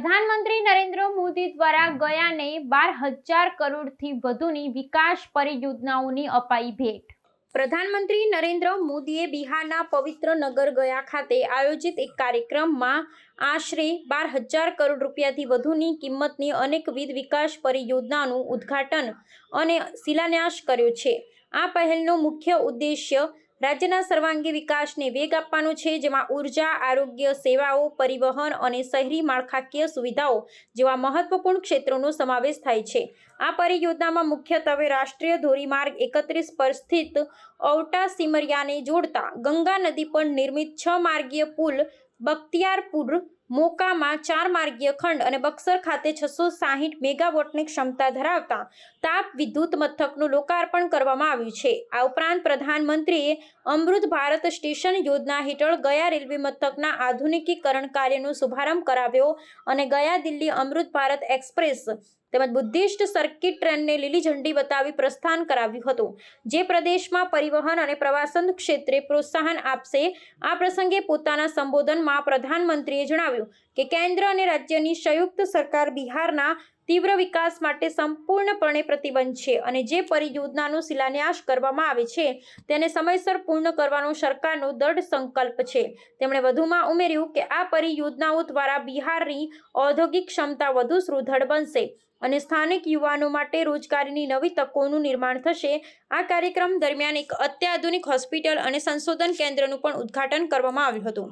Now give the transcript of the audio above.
પ્રધાનમંત્રી નરેન્દ્ર મોદી દ્વારા ગયાને બાર હજાર કરોડથી વધુની વિકાસ પરિયોજનાઓની અપાઈ ભેટ. પ્રધાનમંત્રી નરેન્દ્ર મોદીએ બિહારના પવિત્ર નગર ગયા ખાતે આયોજિત એક કાર્યક્રમમાં આશરે બાર હજાર કરોડ રૂપિયાથી વધુની કિંમતની અનેકવિધ વિકાસ પરિયોજનાનું ઉદ્ઘાટન અને શિલાન્યાસ કર્યો છે. આ પહેલનો મુખ્ય ઉદ્દેશ્ય રાજ્યના સર્વાંગી વિકાસને વેગ આપવાનો છે, જેમાં ઊર્જા, આરોગ્ય, સેવાઓ, પરિવહન અને શહેરી માળખાકીય સુવિધાઓ જેવા મહત્વપૂર્ણ ક્ષેત્રોનો સમાવેશ થાય છે. આ પરિયોજનામાં મુખ્યત્વે રાષ્ટ્રીય ધોરીમાર્ગ એકત્રીસ પર સ્થિત ઔટા સિમરિયાને જોડતા ગંગા નદી પર નિર્મિત છ માર્ગીય પુલ બખ્તિયારપુર મોકામાં ચાર માર્ગીય ખંડ અને બક્સર ખાતે છસો સાહીઠ મેગાવોટની ક્ષમતા ધરાવતા તાપ વિદ્યુત મથકનું લોકાર્પણ કરવામાં આવ્યું છે. આ ઉપરાંત પ્રધાનમંત્રીએ અમૃત ભારત સ્ટેશન યોજના હેઠળ ગયા રેલવે મથકના આધુનિકીકરણ કાર્યનો શુભારંભ કરાવ્યો અને ગયા દિલ્હી અમૃત ભારત એક્સપ્રેસ તેમજ બુદ્ધિસ્ટ સર્કિટ ટ્રેનને લીલી ઝંડી બતાવી પ્રસ્થાન કરાવ્યું હતું. જે પ્રદેશમાં પરિવહન અને પ્રવાસન ક્ષેત્રે પ્રોત્સાહન આપશે, આ પ્રસંગે પોતાના સંબોધનમાં પ્રધાનમંત્રીએ જણાવ્યું. કે કેન્દ્ર અને રાજ્યની સંયુક્ત સરકાર બિહારના તીવ્ર વિકાસ માટે સંપૂર્ણપણે પ્રતિબંધ છે અને જે પરિયોજનાનો શિલાન્યાસ કરવામાં આવે છે, તેને સમયસર પૂર્ણ કરવાનો સરકારનો દૃઢ સંકલ્પ છે. તેમણે વધુમાં ઉમેર્યું કે આ પરિયોજનાઓ દ્વારા બિહારની ઔદ્યોગિક ક્ષમતા વધુ સુદૃઢ બનશે અને સ્થાનિક યુવાનો માટે રોજગારીની નવી તકોનું નિર્માણ થશે. આ કાર્યક્રમ દરમિયાન એક અત્યાધુનિક હોસ્પિટલ અને સંશોધન કેન્દ્રનું પણ ઉદ્ઘાટન કરવામાં આવ્યું હતું.